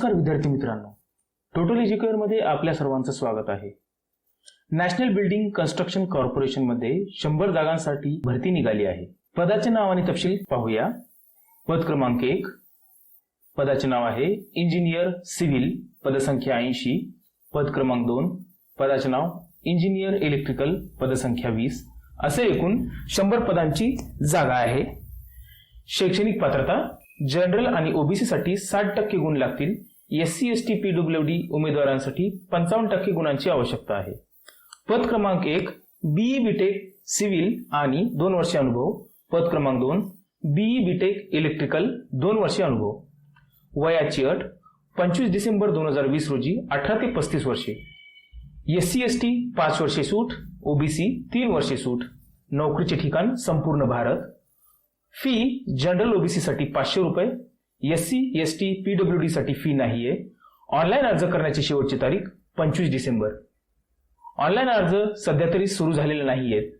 नमस्कार विद्यार्थी मित्रांनो. टोटल एज्युकेअरमध्ये आपल्या सर्वांचं स्वागत आहे. नॅशनल बिल्डिंग कन्स्ट्रक्शन कॉर्पोरेशनमध्ये शंभर जागांसाठी भरती निघाली आहे. पदाचे नाव आणि तपशील पाहूया. पद क्रमांक एक. पदाचे नाव आहे इंजिनियर सिव्हिल पदसंख्या ऐंशी. पद क्रमांक दोन. पदाचे नाव इंजिनियर इलेक्ट्रिकल पदसंख्या वीस. असे एकूण शंभर पदांची जागा आहे. शैक्षणिक पात्रता जनरल आणि ओबीसी साठी साठ टक्के गुण लागतील. S C S T P W D उमेदवारांसाठी पंचावन्न टक्के गुणांची आवश्यकता आहे. पद क्रमांक एक बीई बीटेक सिव्हिल आणि दोन वर्षे अनुभव. पद क्रमांक दोन बीई बीटेक इलेक्ट्रिकल दोन वर्षे अनुभव. वयाची अट पंचवीस डिसेंबर दोन हजार वीस रोजी अठरा ते पस्तीस वर्षे. एस सी एस टी पाच वर्षे सूट ओबीसी तीन वर्षे सूट. नोकरीचे ठिकाण संपूर्ण भारत. फी जनरल ओबीसीसाठी पाचशे रुपये. S C S T PW D साठी फी नाहीये. ऑनलाईन अर्ज करण्याची शेवटची तारीख पंचवीस डिसेंबर. ऑनलाईन अर्ज सध्या तरी सुरू झालेले नाहीयेत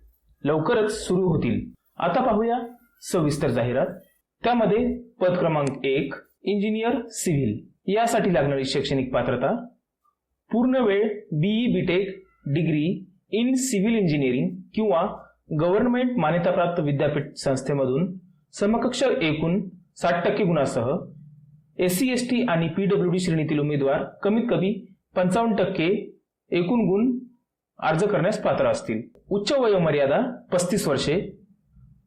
लवकरच सुरू होतील. आता पाहूया सविस्तर जाहिरात. त्यामध्ये पद क्रमांक एक इंजिनियर सिव्हिल यासाठी लागणारी शैक्षणिक पात्रता. पूर्ण वेळ BE BTech degree in civil engineering किंवा गव्हर्नमेंट मान्यताप्राप्त विद्यापीठ संस्थेमधून समकक्ष एकूण साठ टक्के गुणासह एस सी एस टी आणि पीडब्ल्यू डी श्रेणीतील उमेदवार कमीत कमी पंचावन्न टक्के एकूण गुण अर्ज करण्यास पात्र असतील. उच्च वयोमर्यादा पस्तीस वर्षे.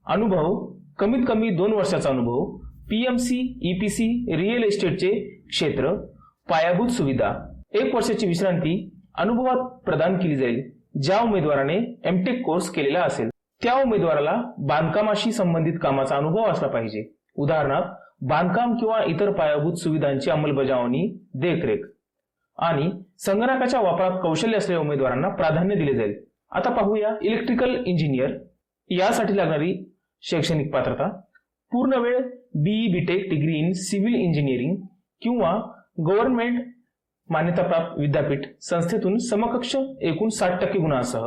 अनुभव कमीत कमी दोन वर्षाचा अनुभव. पीएमसी ईपीसी रिअल एस्टेटचे क्षेत्र. पायाभूत सुविधा. एक वर्षाची विश्रांती अनुभवात प्रदान केली जाईल. ज्या उमेदवाराने एमटेक कोर्स केलेला असेल. त्या उमेदवाराला बांधकामाशी संबंधित कामाचा अनुभव असला पाहिजे. उदाहरणार्थ बांधकाम किंवा इतर पायाभूत सुविधांची अंमलबजावणी देखरेख आणि संगणकाच्या वापरात कौशल्य असलेल्या उमेदवारांना प्राधान्य दिले जाईल. आता पाहूया इलेक्ट्रिकल इंजिनियर. यासाठी लागणारी शैक्षणिक पात्रता पूर्ण वेळ BE BTech degree in civil engineering किंवा गव्हर्नमेंट मान्यताप्राप्त विद्यापीठ संस्थेतून समकक्ष एकूण साठ टक्के गुणांसह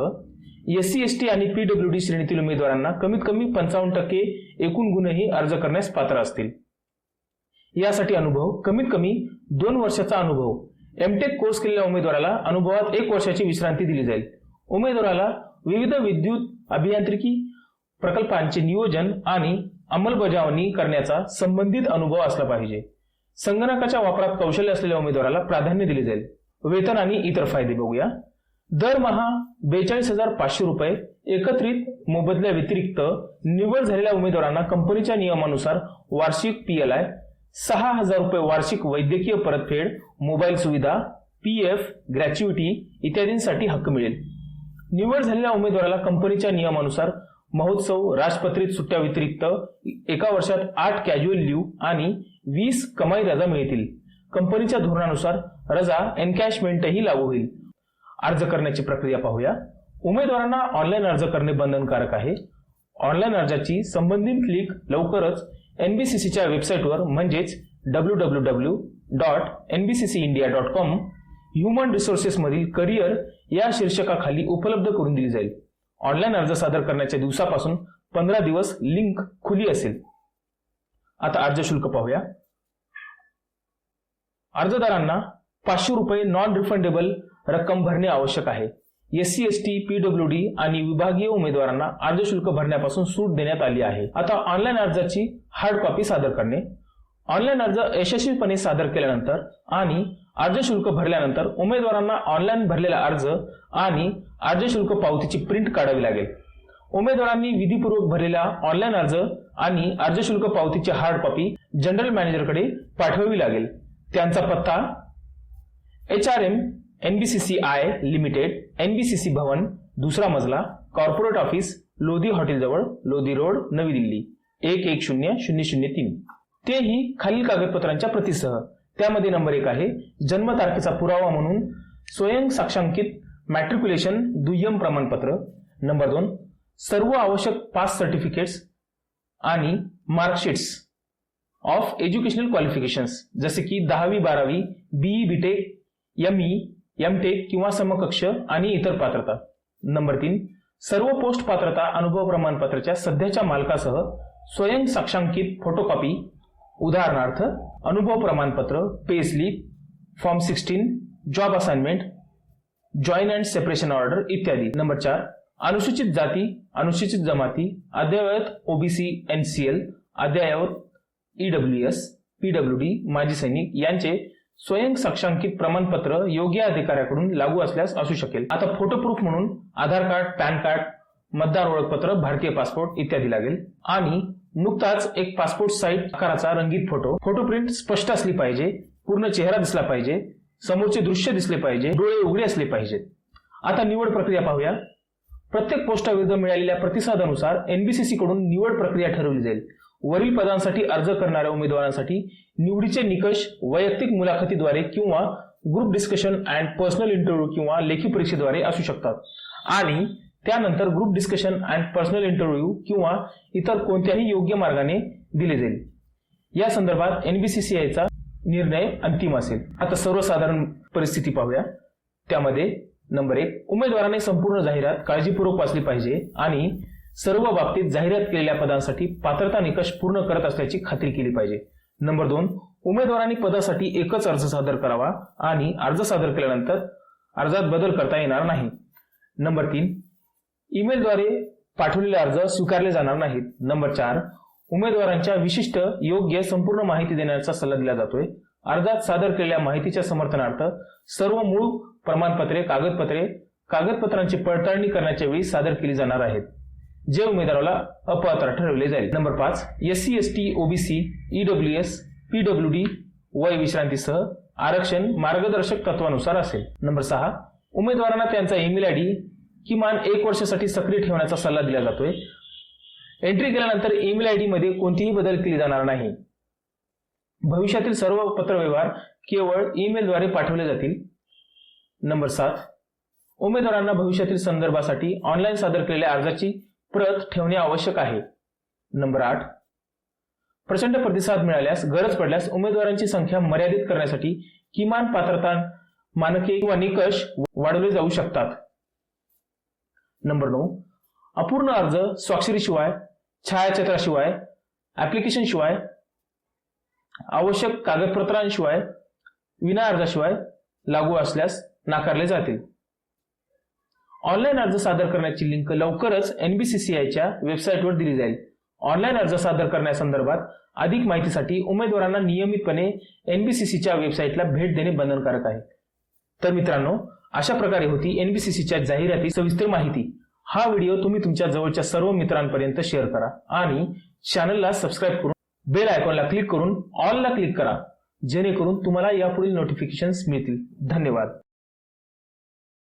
एस सी एस टी आणि पीडब्ल्यू डी श्रेणीतील उमेदवारांना कमीत कमी पंचावन्न टक्के एकूण गुणही अर्ज करण्यास पात्र असतील. यासाठी अनुभव कमीत कमी दोन वर्षाचा अनुभव. एमटेक कोर्स केलेल्या उमेदवाराला अनुभवात एक वर्षाची विश्रांती दिली जाईल. उमेदवाराला विविध विद्युत अभियांत्रिकी प्रकल्पांचे नियोजन आणि अंमलबजावणी करण्याचा संबंधित अनुभव असला पाहिजे. संगणकाच्या वापरात कौशल्य असलेल्या उमेदवाराला प्राधान्य दिले जाईल. वेतन आणि इतर फायदे बघूया. दरमहा बेचाळीस हजार पाचशे रुपये एकत्रित मोबदल्या व्यतिरिक्त निवड झालेल्या उमेदवारांना कंपनीच्या नियमानुसार वार्षिक पीएलआय सहा हजार रुपये वार्षिक वैद्यकीय परतफेड मोबाईल सुविधा पी एफ ग्रॅच्युइटी इत्यादींसाठी हक्क मिळेल. निवड झालेल्या उमेदवाराला कंपनीच्या नियमानुसार महोत्सव राजपत्रित सुट्ट्या व्यतिरिक्त एका वर्षात आठ कॅज्युअल लिव्ह आणि वीस कमाई रजा मिळतील. कंपनीच्या धोरणानुसार रजा एनकॅशमेंटही लागू होईल. अर्ज करण्याची प्रक्रिया पाहूया. उमेदवारांना ऑनलाईन अर्ज करणे बंधनकारक आहे. ऑनलाईन अर्जाची संबंधित लिंक लवकरच एनबीसीसीच्या वेबसाईटवर म्हणजेच W W W dot NBCC India dot com human रिसोर्सेसमधील career या शीर्षकाखाली उपलब्ध करून दिली जाईल. ऑनलाईन अर्ज सादर करण्याच्या दिवसापासून पंधरा दिवस लिंक खुली असेल. आता अर्ज शुल्क पाहूया. अर्जदारांना पाचशे रुपये नॉन रिफंडेबल रक्कम भरणे आवश्यक आहे. SC S T PW D आणि विभागीय उमेदवारांना अर्ज शुल्क भरण्यापासून सूट देण्यात आली आहे. आता ऑनलाईन अर्जाची हार्ड कॉपी सादर करणे. ऑनलाईन अर्ज यशस्वीपणे सादर केल्यानंतर आणि अर्ज शुल्क भरल्यानंतर उमेदवारांना ऑनलाईन भरलेला अर्ज आणि अर्ज शुल्क पावतीची प्रिंट काढावी लागेल. उमेदवारांनी विधीपूर्वक भरलेला ऑनलाईन अर्ज आणि अर्ज शुल्क पावतीची हार्ड कॉपी जनरल मॅनेजरकडे पाठवावी लागेल. त्यांचा पत्ता H R M NBCC I limited NBCC Bhawan दुसरा मजला कॉर्पोरेट ऑफिस लोधी हॉटेलजवळ लोधी रोड नवी दिल्ली. एक एक शून्य शून्य शून्य तीन. तेही खालील कागदपत्रांच्या प्रतीसह. त्यामध्ये नंबर एक आहे जन्मतारखेचा पुरावा म्हणून स्वयं साक्षांकित मॅट्रिक्युलेशन दुय्यम प्रमाणपत्र. नंबर दोन सर्व आवश्यक पास सर्टिफिकेट्स आणि मार्कशीट्स ऑफ एज्युकेशनल क्वालिफिकेशन्स जसे की दहावी बारावी बीई बीटेक ई एमटेक किंवा समकक्ष आणि इतर पात्रता. नंबर तीन सर्व पोस्ट पात्रता अनुभव प्रमाणपत्राच्या सध्याच्या मालकासह स्वयं साक्षांकित फोटोकॉपी उदाहरणार्थ अनुभव प्रमाणपत्र payslip form sixteen job assignment join and separation order इत्यादी. नंबर चार अनुसूचित जाती अनुसूचित जमाती अद्ययावत ओबीसी एनसीएल अद्ययावत ईडब्ल्यू एस पीडब्ल्यू डी माजी सैनिक यांचे स्वयं साक्षांकित प्रमाणपत्र योग्य अधिकाऱ्याकडून लागू असल्यास असू शकेल. आता फोटो प्रूफ म्हणून आधार कार्ड पॅन कार्ड मतदार ओळखपत्र भारतीय पासपोर्ट इत्यादी लागेल. आणि नुकताच एक पासपोर्ट साईट आकाराचा रंगीत फोटो. फोटो प्रिंट स्पष्ट असली पाहिजे पूर्ण चेहरा दिसला पाहिजे समोरचे दृश्य दिसले पाहिजे डोळे उघडे असले पाहिजेत. आता निवड प्रक्रिया पाहूया. प्रत्येक पोस्टाविरुद्ध मिळालेल्या प्रतिसादानुसार एनबीसीसी कडून निवड प्रक्रिया ठरवली जाईल. वरील पदांसाठी अर्ज करणाऱ्या उमेदवारांसाठी निवडीचे निकष वैयक्तिक मुलाखतीद्वारे किंवा group discussion and personal interview किंवा लेखी परीक्षेद्वारे असू शकतात. आणि त्यानंतर group discussion and personal interview किंवा इतर कोणत्याही योग्य मार्गाने दिले जाईल. या संदर्भात एनबीसीसीआयचा निर्णय अंतिम असेल. आता सर्वसाधारण परिस्थिती पाहूया. त्यामध्ये नंबर एक उमेदवाराने संपूर्ण जाहिरात काळजीपूर्वक वाचली पाहिजे आणि सर्व बाबतीत जाहिरात केलेल्या पदांसाठी पात्रता निकष पूर्ण करत असल्याची खात्री केली पाहिजे. नंबर दोन उमेदवारांनी पदासाठी एकच अर्ज सादर करावा आणि अर्ज सादर केल्यानंतर अर्जात बदल करता येणार नाही. नंबर तीन ईमेलद्वारे पाठवलेले अर्ज स्वीकारले जाणार नाहीत. नंबर चार उमेदवारांच्या विशिष्ट योग्य संपूर्ण माहिती देण्याचा सल्ला दिला जातोय. अर्जात सादर केलेल्या माहितीच्या समर्थनार्थ सर्व मूळ प्रमाणपत्रे कागदपत्रे कागदपत्रांची पडताळणी करण्याच्या वेळी सादर केली जाणार आहेत. जे उमेदवाराला अपात्र ठरवले जाईल. नंबर पाच S C S T OBC EW S PW D वय विश्रांतीसह आरक्षण मार्गदर्शक तत्वानुसार असेल. नंबर सहा उमेदवारांना त्यांचा ईमेल आय डी किमान एक वर्षासाठी सक्रिय ठेवण्याचा सल्ला दिला जातोय. एंट्री केल्यानंतर ईमेल आय डी मध्ये कोणतीही बदल केली जाणार नाही. भविष्यातील सर्व पत्रव्यवहार केवळ ईमेलद्वारे पाठवले जातील. नंबर सात उमेदवारांना भविष्यातील संदर्भासाठी ऑनलाईन सादर केलेल्या अर्जाची प्रत ठेवणे आवश्यक आहे. नंबर आठ. प्रचंड प्रतिसाद मिळाल्यास गरज पडल्यास उमेदवारांची संख्या मर्यादित करण्यासाठी किमान पात्रता मानके किंवा निकष वाढवले जाऊ शकतात. नंबर नऊ. अपूर्ण अर्ज स्वाक्षरीशिवाय छायाचित्राशिवाय ऍप्लिकेशन शिवाय आवश्यक कागदपत्रांशिवाय विना अर्जाशिवाय लागू असल्यास नाकारले जातील ऑनलाईन अर्ज सादर करण्याची लिंक लवकरच एनबीसीसीआयच्या वेबसाईटवर दिली जाईल. ऑनलाईन अर्ज सादर करण्यासंदर्भात अधिक माहितीसाठी उमेदवारांना नियमितपणे एनबीसीसीच्या वेबसाईटला भेट देणे बंधनकारक आहे. तर मित्रांनो अशा प्रकारे होती एनबीसीसीच्या जाहिराती. सविस्तर माहिती. हा व्हिडिओ तुम्ही तुमच्या जवळच्या सर्व मित्रांपर्यंत शेअर करा आणि चॅनलला सबस्क्राईब करून बेल आयकॉनला क्लिक करून ऑलला क्लिक करा. जेणेकरून तुम्हाला यापुढील नोटिफिकेशन्स मिळतील. धन्यवाद.